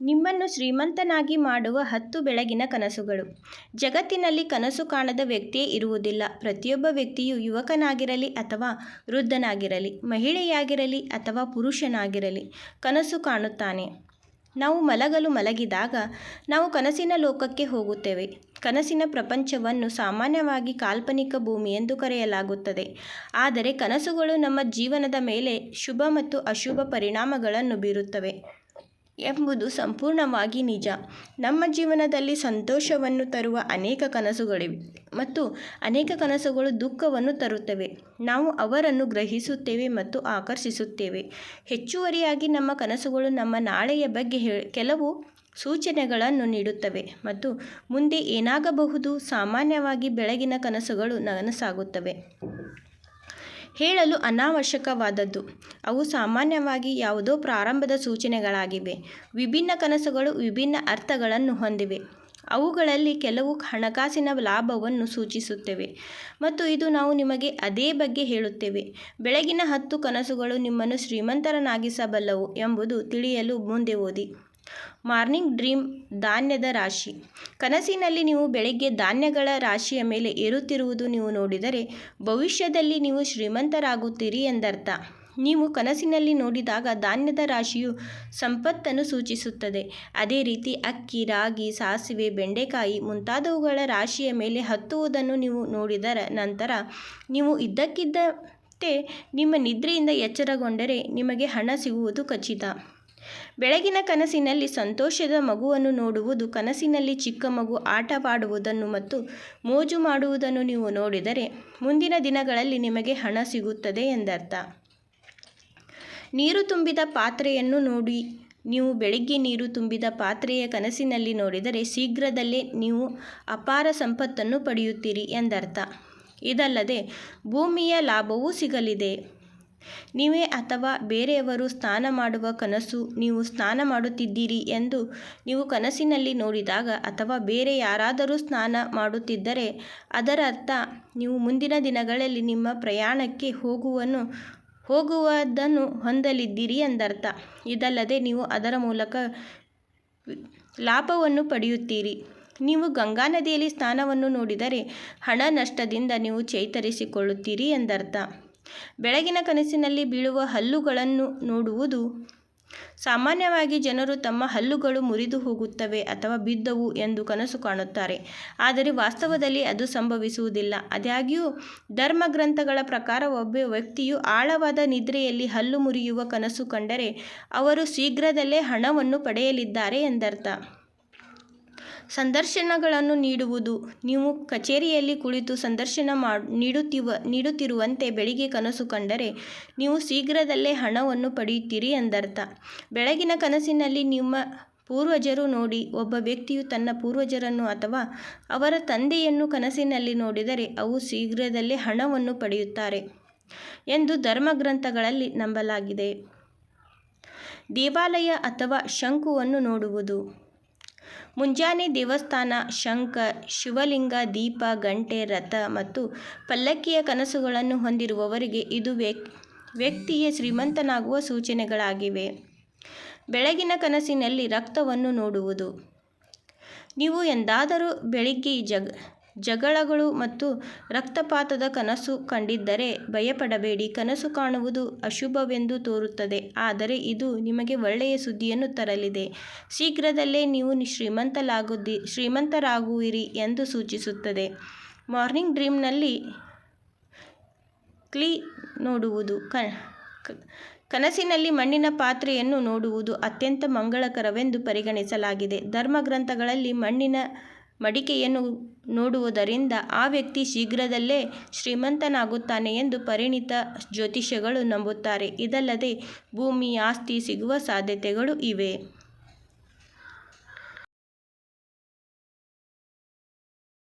ನಿಮ್ಮನ್ನು ಶ್ರೀಮಂತನಾಗಿ ಮಾಡುವ ಹತ್ತು ಬೆಳಗಿನ ಕನಸುಗಳು. ಜಗತ್ತಿನಲ್ಲಿ ಕನಸು ಕಾಣದ ವ್ಯಕ್ತಿಯೇ ಇರುವುದಿಲ್ಲ. ಪ್ರತಿಯೊಬ್ಬ ವ್ಯಕ್ತಿಯು ಯುವಕನಾಗಿರಲಿ ಅಥವಾ ವೃದ್ಧನಾಗಿರಲಿ, ಮಹಿಳೆಯಾಗಿರಲಿ ಅಥವಾ ಪುರುಷನಾಗಿರಲಿ, ಕನಸು ಕಾಣುತ್ತಾನೆ. ನಾವು ಮಲಗಲು ಮಲಗಿದಾಗ ನಾವು ಕನಸಿನ ಲೋಕಕ್ಕೆ ಹೋಗುತ್ತೇವೆ. ಕನಸಿನ ಪ್ರಪಂಚವನ್ನು ಸಾಮಾನ್ಯವಾಗಿ ಕಾಲ್ಪನಿಕ ಭೂಮಿ ಎಂದು ಕರೆಯಲಾಗುತ್ತದೆ. ಆದರೆ ಕನಸುಗಳು ನಮ್ಮ ಜೀವನದ ಮೇಲೆ ಶುಭ ಮತ್ತು ಅಶುಭ ಪರಿಣಾಮಗಳನ್ನು ಬೀರುತ್ತವೆ. ಎಂಬುದು ಸಂಪೂರ್ಣವಾಗಿ ನಿಜ. ನಮ್ಮ ಜೀವನದಲ್ಲಿ ಸಂತೋಷವನ್ನು ತರುವ ಅನೇಕ ಕನಸುಗಳಿವೆ ಮತ್ತು ಅನೇಕ ಕನಸುಗಳು ದುಃಖವನ್ನು ತರುತ್ತವೆ. ನಾವು ಅವರನ್ನು ಗ್ರಹಿಸುತ್ತೇವೆ ಮತ್ತು ಆಕರ್ಷಿಸುತ್ತೇವೆ. ಹೆಚ್ಚುವರಿಯಾಗಿ ನಮ್ಮ ಕನಸುಗಳು ನಮ್ಮ ನಾಳೆಯ ಬಗ್ಗೆ ಕೆಲವು ಸೂಚನೆಗಳನ್ನು ನೀಡುತ್ತವೆ ಮತ್ತು ಮುಂದೆ ಏನಾಗಬಹುದು ಸಾಮಾನ್ಯವಾಗಿ ಬೆಳಗಿನ ಕನಸುಗಳು ನನಸಾಗುತ್ತವೆ. ಹೇಳಲು ಅನಾವಶ್ಯಕವಾದದ್ದು. ಅವು ಸಾಮಾನ್ಯವಾಗಿ ಯಾವುದೋ ಪ್ರಾರಂಭದ ಸೂಚನೆಗಳಾಗಿವೆ. ವಿಭಿನ್ನ ಕನಸುಗಳು ವಿಭಿನ್ನ ಅರ್ಥಗಳನ್ನು ಹೊಂದಿವೆ. ಅವುಗಳಲ್ಲಿ ಕೆಲವು ಹಣಕಾಸಿನ ಲಾಭವನ್ನು ಸೂಚಿಸುತ್ತವೆ. ಮತ್ತು ಇದು ನಾವು ನಿಮಗೆ ಅದೇ ಬಗ್ಗೆ ಹೇಳುತ್ತೇವೆ. ಬೆಳಗಿನ ಹತ್ತು ಕನಸುಗಳು ನಿಮ್ಮನ್ನು ಶ್ರೀಮಂತರನ್ನಾಗಿಸಬಲ್ಲವು ಎಂಬುದು ತಿಳಿಯಲು ಮುಂದೆ ಓದಿ. ಮಾರ್ನಿಂಗ್ ಡ್ರೀಮ್ ಧಾನ್ಯದ ರಾಶಿ. ಕನಸಿನಲ್ಲಿ ನೀವು ಬೆಳಿಗ್ಗೆ ಧಾನ್ಯಗಳ ರಾಶಿಯ ಮೇಲೆ ಏರುತ್ತಿರುವುದು ನೀವು ನೋಡಿದರೆ ಭವಿಷ್ಯದಲ್ಲಿ ನೀವು ಶ್ರೀಮಂತರಾಗುತ್ತೀರಿ ಎಂದರ್ಥ. ನೀವು ಕನಸಿನಲ್ಲಿ ನೋಡಿದಾಗ ಧಾನ್ಯದ ರಾಶಿಯು ಸಂಪತ್ತನ್ನು ಸೂಚಿಸುತ್ತದೆ. ಅದೇ ರೀತಿ ಅಕ್ಕಿ, ರಾಗಿ, ಸಾಸಿವೆ, ಬೆಂಡೆಕಾಯಿ ಮುಂತಾದವುಗಳ ರಾಶಿಯ ಮೇಲೆ ಹತ್ತುವುದನ್ನು ನೀವು ನೋಡಿದರ ನಂತರ ನೀವು ಇದ್ದಕ್ಕಿದ್ದಂತೆ ನಿಮ್ಮ ನಿದ್ರೆಯಿಂದ ಎಚ್ಚರಗೊಂಡರೆ ನಿಮಗೆ ಹಣ ಸಿಗುವುದು ಖಚಿತ. ಬೆಳಗಿನ ಕನಸಿನಲ್ಲಿ ಸಂತೋಷದ ಮಗುವನ್ನು ನೋಡುವುದು, ಕನಸಿನಲ್ಲಿ ಚಿಕ್ಕ ಮಗು ಆಟವಾಡುವುದನ್ನು ಮತ್ತು ಮೋಜು ಮಾಡುವುದನ್ನು ನೀವು ನೋಡಿದರೆ ಮುಂದಿನ ದಿನಗಳಲ್ಲಿ ನಿಮಗೆ ಹಣ ಸಿಗುತ್ತದೆ ಎಂದರ್ಥ. ನೀರು ತುಂಬಿದ ಪಾತ್ರೆಯನ್ನು ನೋಡಿ, ನೀವು ಬೆಳಿಗ್ಗೆ ನೀರು ತುಂಬಿದ ಪಾತ್ರೆಯ ಕನಸಿನಲ್ಲಿ ನೋಡಿದರೆ ಶೀಘ್ರದಲ್ಲೇ ನೀವು ಅಪಾರ ಸಂಪತ್ತನ್ನು ಪಡೆಯುತ್ತೀರಿ ಎಂದರ್ಥ. ಇದಲ್ಲದೆ ಭೂಮಿಯ ಲಾಭವೂ ಸಿಗಲಿದೆ. ನೀವೇ ಅಥವಾ ಬೇರೆಯವರು ಸ್ನಾನ ಮಾಡುವ ಕನಸು ನೀವು ಸ್ನಾನ ಮಾಡುತ್ತಿದ್ದೀರಿ ಎಂದು ನೀವು ಕನಸಿನಲ್ಲಿ ನೋಡಿದಾಗ ಅಥವಾ ಬೇರೆ ಯಾರಾದರೂ ಸ್ನಾನ ಮಾಡುತ್ತಿದ್ದರೆ ಅದರ ಅರ್ಥ ನೀವು ಮುಂದಿನ ದಿನಗಳಲ್ಲಿ ನಿಮ್ಮ ಪ್ರಯಾಣಕ್ಕೆ ಹೋಗುವನು, ಹೋಗುವುದನ್ನು ಹೊಂದಲಿದ್ದೀರಿ ಎಂದರ್ಥ. ಇದಲ್ಲದೆ ನೀವು ಅದರ ಮೂಲಕ ಲಾಭವನ್ನು ಪಡೆಯುತ್ತೀರಿ. ನೀವು ಗಂಗಾ ನದಿಯಲ್ಲಿ ಸ್ನಾನವನ್ನು ನೋಡಿದರೆ ಹಣ ನಷ್ಟದಿಂದ ನೀವು ಚೇತರಿಸಿಕೊಳ್ಳುತ್ತೀರಿ ಎಂದರ್ಥ. ಬೆಳಗಿನ ಕನಸಿನಲ್ಲಿ ಬೀಳುವ ಹಲ್ಲುಗಳನ್ನು ನೋಡುವುದು ಸಾಮಾನ್ಯವಾಗಿ ಜನರು ತಮ್ಮ ಹಲ್ಲುಗಳು ಮುರಿದು ಹೋಗುತ್ತವೆ ಅಥವಾ ಬಿದ್ದವು ಎಂದು ಕನಸು ಕಾಣುತ್ತಾರೆ. ಆದರೆ ವಾಸ್ತವದಲ್ಲಿ ಅದು ಸಂಭವಿಸುವುದಿಲ್ಲ. ಆದಾಗ್ಯೂ, ಧರ್ಮಗ್ರಂಥಗಳ ಪ್ರಕಾರ ಒಬ್ಬ ವ್ಯಕ್ತಿಯು ಆಳವಾದ ನಿದ್ರೆಯಲ್ಲಿ ಹಲ್ಲು ಮುರಿಯುವ ಕನಸು ಕಂಡರೆ, ಅವರು ಶೀಘ್ರದಲ್ಲೇ ಹಣವನ್ನು ಪಡೆಯಲಿದ್ದಾರೆ ಎಂದರ್ಥ. ಸಂದರ್ಶನಗಳನ್ನು ನೀಡುವುದು. ನೀವು ಕಚೇರಿಯಲ್ಲಿ ಕುಳಿತು ಸಂದರ್ಶನ ನೀಡುತ್ತಿವ, ನೀಡುತ್ತಿರುವಂತೆ ಬೆಳಿಗ್ಗೆ ಕನಸು ಕಂಡರೆ ನೀವು ಶೀಘ್ರದಲ್ಲೇ ಹಣವನ್ನು ಪಡೆಯುತ್ತೀರಿ ಎಂದರ್ಥ. ಬೆಳಗಿನ ಕನಸಿನಲ್ಲಿ ನಿಮ್ಮ ಪೂರ್ವಜರು ನೋಡಿ, ಒಬ್ಬ ವ್ಯಕ್ತಿಯು ತನ್ನ ಪೂರ್ವಜರನ್ನು ಅಥವಾ ಅವರ ತಂದೆಯನ್ನು ಕನಸಿನಲ್ಲಿ ನೋಡಿದರೆ ಅವು ಶೀಘ್ರದಲ್ಲೇ ಹಣವನ್ನು ಪಡೆಯುತ್ತಾರೆ ಎಂದು ಧರ್ಮಗ್ರಂಥಗಳಲ್ಲಿ ನಂಬಲಾಗಿದೆ. ದೇವಾಲಯ ಅಥವಾ ಶಂಕುವನ್ನು ನೋಡುವುದು. ಮುಂಜಾನೆ ದೇವಸ್ಥಾನ, ಶಂಖ, ಶಿವಲಿಂಗ, ದೀಪ, ಗಂಟೆ, ರಥ ಮತ್ತು ಪಲ್ಲಕ್ಕಿಯ ಕನಸುಗಳನ್ನು ಹೊಂದಿರುವವರಿಗೆ ಇದು ವ್ಯಕ್ತಿಯೇ ಶ್ರೀಮಂತನಾಗುವ ಸೂಚನೆಗಳಾಗಿವೆ. ಬೆಳಗಿನ ಕನಸಿನಲ್ಲಿ ರಕ್ತವನ್ನು ನೋಡುವುದು. ನೀವು ಎಂದಾದರೂ ಬೆಳಿಗ್ಗೆ ಜಗ ಜಗಳಗಳು ಮತ್ತು ರಕ್ತಪಾತದ ಕನಸು ಕಂಡಿದ್ದರೆ ಭಯಪಡಬೇಡಿ. ಕನಸು ಕಾಣುವುದು ಅಶುಭವೆಂದು ತೋರುತ್ತದೆ. ಆದರೆ ಇದು ನಿಮಗೆ ಒಳ್ಳೆಯ ಸುದ್ದಿಯನ್ನು ತರಲಿದೆ. ಶೀಘ್ರದಲ್ಲೇ ನೀವು ಶ್ರೀಮಂತಲಾಗುದಿ ಶ್ರೀಮಂತರಾಗುವಿರಿ ಎಂದು ಸೂಚಿಸುತ್ತದೆ. ಮಾರ್ನಿಂಗ್ ಡ್ರೀಮ್ನಲ್ಲಿ ಕ್ಲಿ ನೋಡುವುದು. ಕನಸಿನಲ್ಲಿ ಮಣ್ಣಿನ ಪಾತ್ರೆಯನ್ನು ನೋಡುವುದು ಅತ್ಯಂತ ಮಂಗಳಕರವೆಂದು ಪರಿಗಣಿಸಲಾಗಿದೆ. ಧರ್ಮಗ್ರಂಥಗಳಲ್ಲಿ ಮಣ್ಣಿನ ಮಡಿಕೆಯನ್ನು ನೋಡುವುದರಿಂದ ಆ ವ್ಯಕ್ತಿ ಶೀಘ್ರದಲ್ಲೇ ಶ್ರೀಮಂತನಾಗುತ್ತಾನೆ ಎಂದು ಪರಿಣಿತ ಜ್ಯೋತಿಷಿಗಳು ನಂಬುತ್ತಾರೆ. ಇದಲ್ಲದೆ ಭೂಮಿ ಆಸ್ತಿ ಸಿಗುವ ಸಾಧ್ಯತೆಗಳು ಇವೆ.